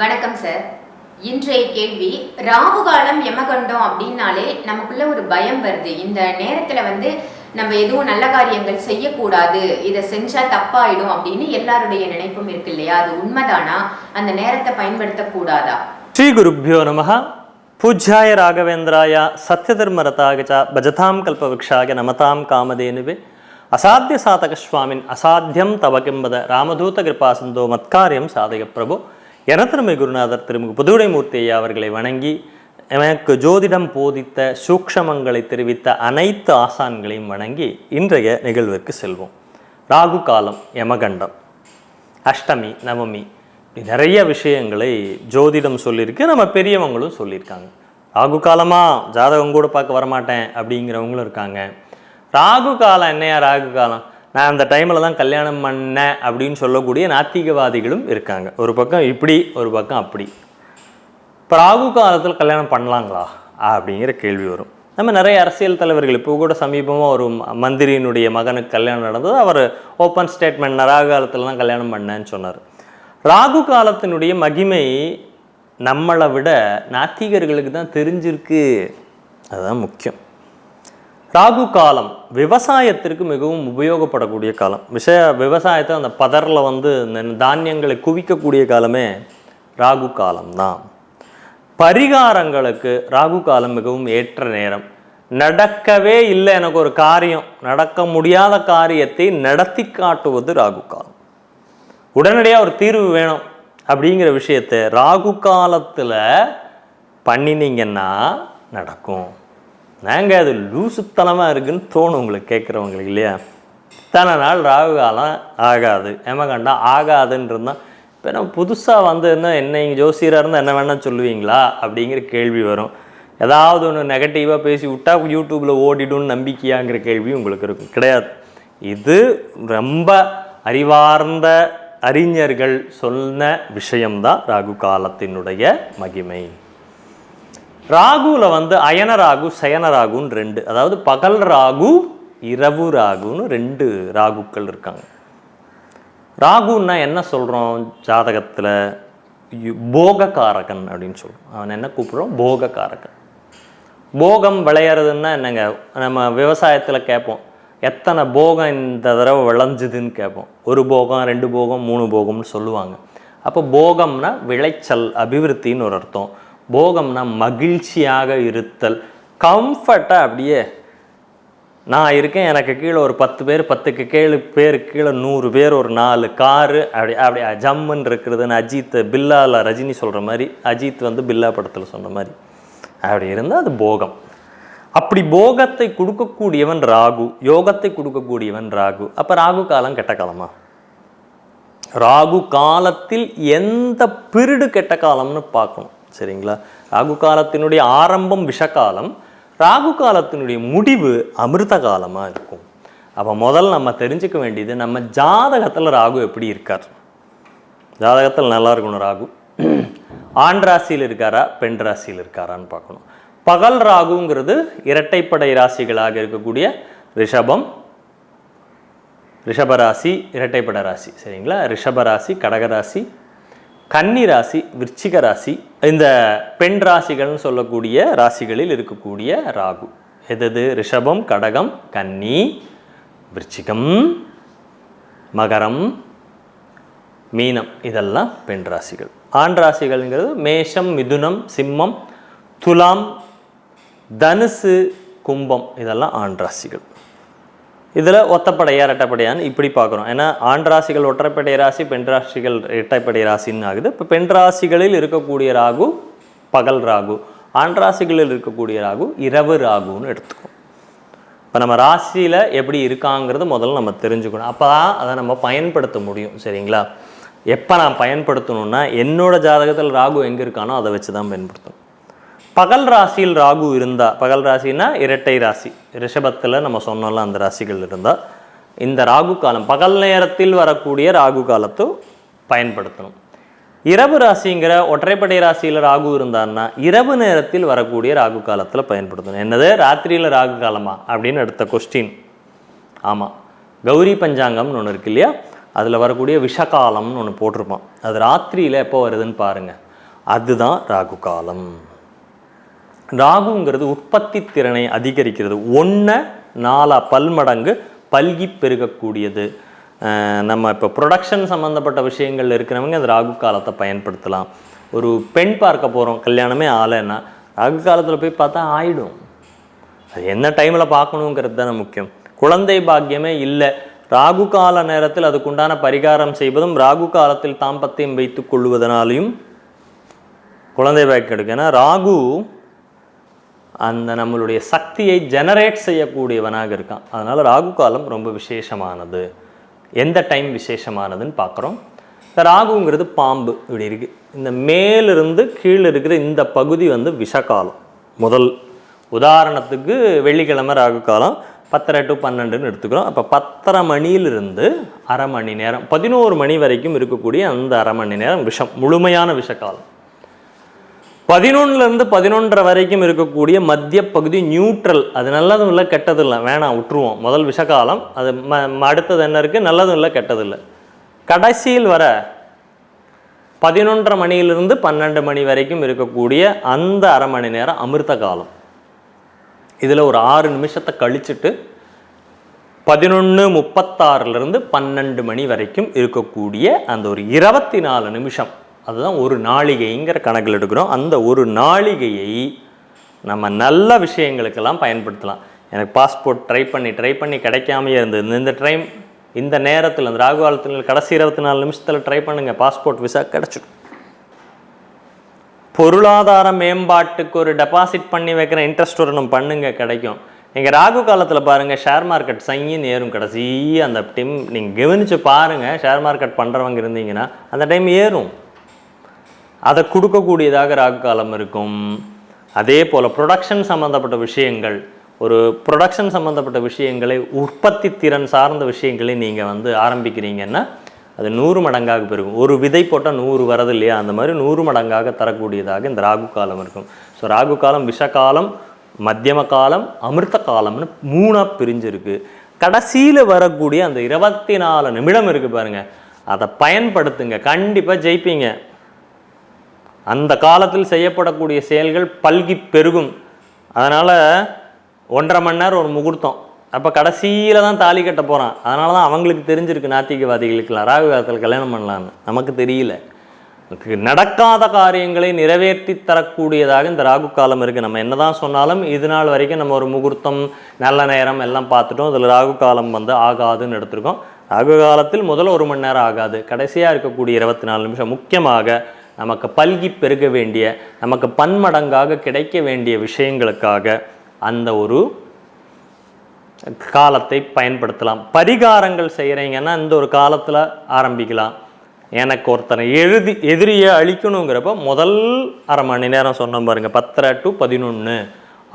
வணக்கம் சார் இன்றைய கேள்வி ராகு காலம் எமகண்டம் அப்படின்னாலே நமக்குள்ள ஒரு பயம் வருது. இந்த நேரத்துல வந்து நம்ம எதுவும் நல்ல காரியங்கள் செய்யக்கூடாது. இதை செஞ்சா தப்பாயிடும் அப்படின்னு எல்லாருடைய நினைப்பும் இருக்கு இல்லையா? அது உண்மைதானா? அந்த நேரத்தை பயன்படுத்தக்கூடாதா? ஸ்ரீ குருப்பியோ நமக பூஜ்யாய ராகவேந்திராயா சத்ய தர்மரதாகஜா பஜதாம் கல்பவக்ஷாக நமதாம் காமதேனுவே. அசாத்திய சாதக சுவாமின் அசாத்தியம் தவகிம்பத ராமதூத கிருபாசந்தோ மத்காரியம் சாதக பிரபு. எனத்திருமை குருநாதர் திருமிகு புதுவிடைமூர்த்தி ஐயா அவர்களை வணங்கி எனக்கு ஜோதிடம் போதித்த சூக்ஷமங்களை தெரிவித்த அனைத்து ஆசான்களையும் வணங்கி இன்றைய நிகழ்விற்கு செல்வோம். ராகு காலம் யமகண்டம் அஷ்டமி நவமி நிறைய விஷயங்களை ஜோதிடம் சொல்லியிருக்கு நம்ம பெரியவங்களும் சொல்லியிருக்காங்க. ராகு காலமாக ஜாதகம் கூட பார்க்க வரமாட்டேன் அப்படிங்கிறவங்களும் இருக்காங்க. ராகு காலம் என்னையா ராகு காலம்? நான் அந்த டைமில் தான் கல்யாணம் பண்ணேன் அப்படின்னு சொல்லக்கூடிய நாத்திகவாதிகளும் இருக்காங்க. ஒரு பக்கம் இப்படி ஒரு பக்கம் அப்படி. இப்போ ராகு காலத்தில் கல்யாணம் பண்ணலாங்களா? அப்படிங்கிற கேள்வி வரும். நம்ம நிறைய அரசியல் தலைவர்கள் இப்போ கூட சமீபமாக ஒரு ம- மந்திரியினுடைய மகனுக்கு கல்யாணம் நடந்தது. அவர் ஓப்பன் ஸ்டேட்மெண்ட் நராக ராகு காலத்தில் தான் கல்யாணம் பண்ணேன்னு சொன்னார். ராகு காலத்தினுடைய மகிமை நம்மளை விட நாத்திகர்களுக்கு தான் தெரிஞ்சிருக்கு. அதுதான் முக்கியம். ராகு காலம் விவசாயத்திற்கு மிகவும் உபயோகப்படக்கூடிய காலம். விஷய விவசாயத்தை அந்த பதரில் வந்து இந்த தானியங்களை குவிக்கக்கூடிய காலமே ராகு காலம்தான். பரிகாரங்களுக்கு ராகு காலம் மிகவும் ஏற்ற நேரம். நடக்கவே இல்லை எனக்கு ஒரு காரியம். நடக்க முடியாத காரியத்தை நடத்தி காட்டுவது ராகு காலம். உடனடியாக ஒரு தீர்வு வேணும் அப்படிங்கிற விஷயத்தை ராகு காலத்தில் பண்ணினீங்கன்னா நடக்கும். நாங்க அது லூசுத்தனமாக இருக்குன்னு தோணும் உங்களுக்கு கேட்குறவங்களுக்கு இல்லையா? இத்தனை நாள் ராகு காலம் ஆகாது. ஏமகண்டா ஆகாதுன்றது தான். இப்போ நம்ம புதுசாக வந்ததுன்னா என்ன என்ன இங்கே ஜோசியராக இருந்தால் என்ன வேணால் சொல்லுவீங்களா? அப்படிங்கிற கேள்வி வரும். ஏதாவது ஒன்று நெகட்டிவாக பேசி விட்டா யூடியூப்பில் ஓடிடும்னு நம்பிக்கையாங்கிற கேள்வி உங்களுக்கு இருக்கும். கிடையாது. இது ரொம்ப அறிவார்ந்த அறிஞர்கள் சொன்ன விஷயம்தான் ராகு காலத்தினுடைய மகிமை. ராகுவில் வந்து அயன ராகு சயன ராகுன்னு ரெண்டு. அதாவது பகல் ராகு இரவு ராகுன்னு ரெண்டு ராகுக்கள் இருக்காங்க. ராகுன்னா என்ன சொல்கிறோம் ஜாதகத்தில்? போகக்காரகன் அப்படின்னு சொல்கிறோம் அவன் என்ன கூப்பிடுறோம்? போகக்காரகன். போகம் விளையிறதுன்னா என்னங்க? நம்ம விவசாயத்தில் கேட்போம். எத்தனை போகம் இந்த தடவை விளைஞ்சுதுன்னு கேட்போம். ஒரு போகம் ரெண்டு போகம் மூணு போகம்னு சொல்லுவாங்க. அப்போ போகம்னா விளைச்சல் அபிவிருத்தின்னு ஒரு அர்த்தம். போகம்னா மகிழ்ச்சியாக இருத்தல். கம்ஃபர்ட்டாக அப்படியே நான் இருக்கேன் எனக்கு கீழே ஒரு பத்து பேர் பத்துக்கு கீழே பேருக்கு கீழே நூறு பேர் ஒரு நாலு காரு அப்படி அப்படி ஜம்முன்னு இருக்கிறதுன்னு அஜித் பில்லாவில் ரஜினி சொல்கிற மாதிரி அஜித் வந்து பில்லா படத்தில் சொன்ன மாதிரி. அப்படி இருந்தால் அது போகம். அப்படி போகத்தை கொடுக்கக்கூடியவன் ராகு யோகத்தை கொடுக்கக்கூடியவன் ராகு. அப்போ ராகு காலம் கெட்ட காலமா? ராகு காலத்தில் எந்த பிரிடு கெட்ட காலம்னு பார்க்கணும். சரிங்களா? ராகு காலத்தினுடைய ஆரம்பம் விஷகாலம் ராகு காலத்தினுடைய முடிவு அமிர்த காலமாக இருக்கும். அப்போ முதல்ல நம்ம தெரிஞ்சுக்க வேண்டியது நம்ம ஜாதகத்தில் ராகு எப்படி இருக்கார்? ஜாதகத்தில் நல்லா இருக்கணும் ராகு. ஆண் ராசியில் இருக்காரா பெண் ராசியில் இருக்காரான்னு பார்க்கணும். பகல் ராகுங்கிறது இரட்டைப்படை ராசிகளாக இருக்கக்கூடிய ரிஷபம் ரிஷபராசி இரட்டைப்பட ராசி சரிங்களா? ரிஷபராசி கடகராசி கன்னி ராசி விருச்சிக ராசி இந்த பெண் ராசிகள்னு சொல்லக்கூடிய ராசிகளில் இருக்கக்கூடிய ராகு. எதது? ரிஷபம் கடகம் கன்னி விருச்சிகம் மகரம் மீனம். இதெல்லாம் பெண் ராசிகள். ஆண் ராசிகள்ங்கிறது மேஷம் மிதுனம் சிம்மம் துலாம் தனுசு கும்பம். இதெல்லாம் ஆண் ராசிகள். இதில் ஒத்தப்படையா இரட்டைப்படையான்னு இப்படி பார்க்குறோம். ஏன்னா ஆண் ராசிகள் ஒற்றைப்படை ராசி பெண் ராசிகள் இரட்டைப்படை ராசின்னு ஆகுது. இப்போ பெண் ராசிகளில் இருக்கக்கூடிய ராகு பகல் ராகு. ஆண் ராசிகளில் இருக்கக்கூடிய ராகு இரவு ராகுன்னு எடுத்துக்கோம். இப்போ நம்ம ராசியில் எப்படி இருக்காங்கிறது முதல்ல நம்ம தெரிஞ்சுக்கணும். அப்போ தான் அதை நம்ம பயன்படுத்த முடியும் சரிங்களா? எப்போ நான் பயன்படுத்தணும்னா என்னோடய ஜாதகத்தில் ராகு எங்கே இருக்கானோ அதை வச்சு தான் பயன்படுத்தணும். பகல் ராசியில் ராகு இருந்தால் பகல் ராசினா இரட்டை ராசி. ரிஷபத்தில் நம்ம சொன்னோம்ல அந்த ராசிகள் இருந்தால் இந்த ராகு காலம் பகல் நேரத்தில் வரக்கூடிய ராகு காலத்தை பயன்படுத்தணும். இரவு ராசிங்கிற ஒற்றைப்படை ராசியில் ராகு இருந்தான்னா இரவு நேரத்தில் வரக்கூடிய ராகு காலத்தில் பயன்படுத்தணும். என்னது? ராத்திரியில் ராகு காலமா? அப்படின்னு அடுத்த கொஸ்டின் ஆமாம் கௌரி பஞ்சாங்கம்னு ஒன்று இருக்கு இல்லையா? அதில் வரக்கூடிய விஷகாலம்னு ஒன்று போட்டிருப்பான். அது ராத்திரியில் எப்போ வருதுன்னு பாருங்கள் அதுதான் ராகு காலம். ராகுங்கிறது உற்பத்தி திறனை அதிகரிக்கிறது. ஒன்று நாலா பல்மடங்கு பல்கி பெருகக்கூடியது. நம்ம இப்போ ப்ரொடக்ஷன் சம்மந்தப்பட்ட விஷயங்கள் இருக்கிறவங்க அந்த ராகு காலத்தை பயன்படுத்தலாம். ஒரு பெண் பார்க்க போகிறோம் கல்யாணமே ஆலைன்னா ராகு காலத்தில் போய் பார்த்தா ஆயிடும். அது என்ன டைமில் பார்க்கணுங்கிறது தானே முக்கியம். குழந்தை பாக்கியமே இல்லை. ராகு கால நேரத்தில் அதுக்குண்டான பரிகாரம் செய்வதும் ராகு காலத்தில் தாம்பத்தியம் வைத்துக் கொள்வதனாலையும் குழந்தை பாக்கியம் எடுக்கும் ஏன்னா ராகு அந்த நம்மளுடைய சக்தியை ஜெனரேட் செய்யக்கூடியவனாக இருக்கான். அதனால் ராகு காலம் ரொம்ப விசேஷமானது. எந்த டைம் விசேஷமானதுன்னு பார்க்குறோம். இந்த ராகுங்கிறது பாம்பு. இப்படி இருக்குது இந்த மேலிருந்து கீழே இருக்கிற இந்த பகுதி வந்து விஷகாலம். முதல் உதாரணத்துக்கு வெள்ளிக்கிழமை ராகு காலம் பத்தரை டு பன்னெண்டுன்னு எடுத்துக்கிறோம். அப்போ பத்தரை மணியிலிருந்து அரை மணி நேரம் பதினோரு மணி வரைக்கும் இருக்கக்கூடிய அந்த அரை மணி நேரம் விஷம் முழுமையான விஷகாலம். பதினொன்னுலேருந்து பதினொன்றரை வரைக்கும் இருக்கக்கூடிய மத்திய பகுதி நியூட்ரல் அது நல்லதும் இல்லை கெட்டதும் இல்லை. வேணாம் விட்டுருவோம். முதல் விஷகாலம். அது ம அடுத்தது என்ன இருக்குது நல்லதும் இல்லை கெட்டதில்லை இல்லை. கடைசியில் வர பதினொன்றரை மணியிலிருந்து பன்னெண்டு மணி வரைக்கும் இருக்கக்கூடிய அந்த அரை மணி நேரம் அமிர்த காலம். இதில் ஒரு ஆறு நிமிஷத்தை கழிச்சிட்டு பதினொன்று முப்பத்தாறுலேருந்து பன்னெண்டு மணி வரைக்கும் இருக்கக்கூடிய அந்த ஒரு இருபத்தி நாலு நிமிஷம். அதுதான் ஒரு நாளிகைங்கிற கணக்கில் எடுக்கிறோம். அந்த ஒரு நாளிகையை நம்ம நல்ல விஷயங்களுக்கெல்லாம் பயன்படுத்தலாம். எனக்கு பாஸ்போர்ட் ட்ரை பண்ணி ட்ரை பண்ணி கிடைக்காமையே இருந்தது. இந்த- ட்ரைம் டைம் இந்த நேரத்தில் அந்த ராகு காலத்தில் கடைசி இருபத்தி நாலு நிமிஷத்தில் ட்ரை பண்ணுங்கள் பாஸ்போர்ட் விசா கிடச்சிடும். பொருளாதார மேம்பாட்டுக்கு ஒரு டெபாசிட் பண்ணி வைக்கிற இன்ட்ரெஸ்ட் வரணும் பண்ணுங்க கிடைக்கும். நீங்கள் ராகு காலத்தில் பாருங்கள் ஷேர் மார்க்கெட் சங்கின்னு ஏறும். கடைசி அந்த டைம் நீங்கள் கவனித்து பாருங்கள் ஷேர் மார்க்கெட் பண்ணுறவங்க இருந்தீங்கன்னா அந்த டைம் ஏறும். அதை கொடுக்கக்கூடியதாக ராகு காலம் இருக்கும். அதே போல் ப்ரொடக்ஷன் சம்மந்தப்பட்ட விஷயங்கள் ஒரு ப்ரொடக்ஷன் சம்மந்தப்பட்ட விஷயங்களை உற்பத்தி திறன் சார்ந்த விஷயங்களை நீங்கள் வந்து ஆரம்பிக்கிறீங்கன்னா அது நூறு மடங்காக பெருகும். ஒரு விதை போட்டால் நூறு வரது இல்லையா? அந்த மாதிரி நூறு மடங்காக தரக்கூடியதாக இந்த ராகு காலம் இருக்கும். ஸோ ராகு காலம் விஷகாலம் மத்தியம காலம் அமிர்த காலம்னு மூணாக பிரிஞ்சிருக்கு. கடைசியில் வரக்கூடிய அந்த இருபத்தி நாலு நிமிடம் இருக்குது பாருங்கள் அதை பயன்படுத்துங்க. கண்டிப்பாக ஜெயிப்பீங்க. அந்த காலத்தில் செய்யப்படக்கூடிய செயல்கள் பல்கி பெருகும். அதனால் ஒன்றரை மணி நேரம் ஒரு முகூர்த்தம். அப்போ கடைசியில் தான் தாலி கட்ட போகிறான் அதனால தான் அவங்களுக்கு தெரிஞ்சிருக்கு நாத்திகவாதிகளுக்கெல்லாம் ராகு காலத்தில் கல்யாணம் பண்ணலான்னு நமக்கு தெரியல. நடக்காத காரியங்களை நிறைவேற்றி தரக்கூடியதாக இந்த ராகு காலம் இருக்குது நம்ம என்ன தான் சொன்னாலும் இது நாள் வரைக்கும் நம்ம ஒரு முகூர்த்தம் நல்ல நேரம் எல்லாம் பார்த்துட்டோம். இதில் ராகு காலம் வந்து ஆகாதுன்னு எடுத்திருக்கோம். ராகு காலத்தில் முதல்ல ஒரு மணி நேரம் ஆகாது. கடைசியாக இருக்கக்கூடிய இருபத்தி நாலு நிமிஷம் முக்கியமாக நமக்கு பல்கி பெருக வேண்டிய நமக்கு பன்மடங்காக கிடைக்க வேண்டிய விஷயங்களுக்காக அந்த ஒரு காலத்தை பயன்படுத்தலாம். பரிகாரங்கள் செய்கிறீங்கன்னா இந்த ஒரு காலத்தில் ஆரம்பிக்கலாம். எனக்கு ஒருத்தனை எழுதி எதிரியை அழிக்கணுங்கிறப்ப முதல் அரை மணி நேரம் சொன்ன பாருங்க பத்தரை டு பதினொன்று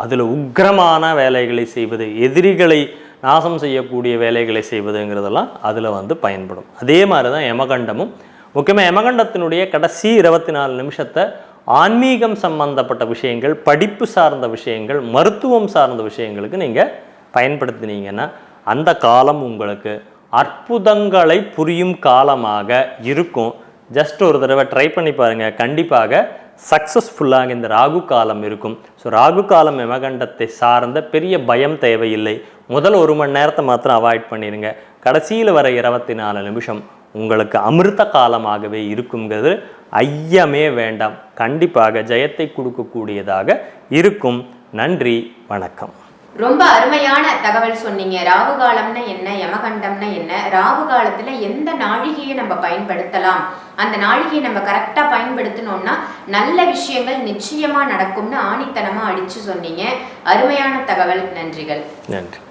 அதில் உக்கிரமான வேலைகளை செய்வது எதிரிகளை நாசம் செய்யக்கூடிய வேலைகளை செய்வதுங்கிறதெல்லாம் அதில் வந்து பயன்படும். அதே மாதிரி தான் யமகண்டமும் முக்கியமாக யமகண்டத்தினுடைய கடைசி இருபத்தி நாலு நிமிஷத்தை ஆன்மீகம் சம்பந்தப்பட்ட விஷயங்கள் படிப்பு சார்ந்த விஷயங்கள் மருத்துவம் சார்ந்த விஷயங்களுக்கு நீங்கள் பயன்படுத்தினீங்கன்னா அந்த காலம் உங்களுக்கு அற்புதங்களை புரியும் காலமாக இருக்கும். ஜஸ்ட் ஒரு தடவை ட்ரை பண்ணி பாருங்கள் கண்டிப்பாக சக்ஸஸ்ஃபுல்லாக இந்த ராகு காலம் இருக்கும். ஸோ ராகு காலம் எமகண்டத்தை சார்ந்த பெரிய பயம் தேவையில்லை. முதல் ஒரு மணி நேரத்தை மாத்திரம் அவாய்ட் பண்ணிடுங்க கடைசியில் வர இருபத்தி நாலு நிமிஷம் உங்களுக்கு அமிர்த காலமாகவே இருக்குங்கிறது ஐயமே வேண்டாம். கண்டிப்பாக ஜெயத்தை கொடுக்கக்கூடியதாக இருக்கும். நன்றி வணக்கம். ரொம்ப அருமையான தகவல் சொன்னீங்க. ராகு காலம்னா என்ன யமகண்டம்னா என்ன? ராகு காலத்துல எந்த நாழிகையை நம்ம பயன்படுத்தலாம்? அந்த நாழிகையை நம்ம கரெக்டா பயன்படுத்தினோம்னா நல்ல விஷயங்கள் நிச்சயமா நடக்கும்னு ஆணித்தனமா அடிச்சு சொன்னீங்க. அருமையான தகவல். நன்றிகள். நன்றி.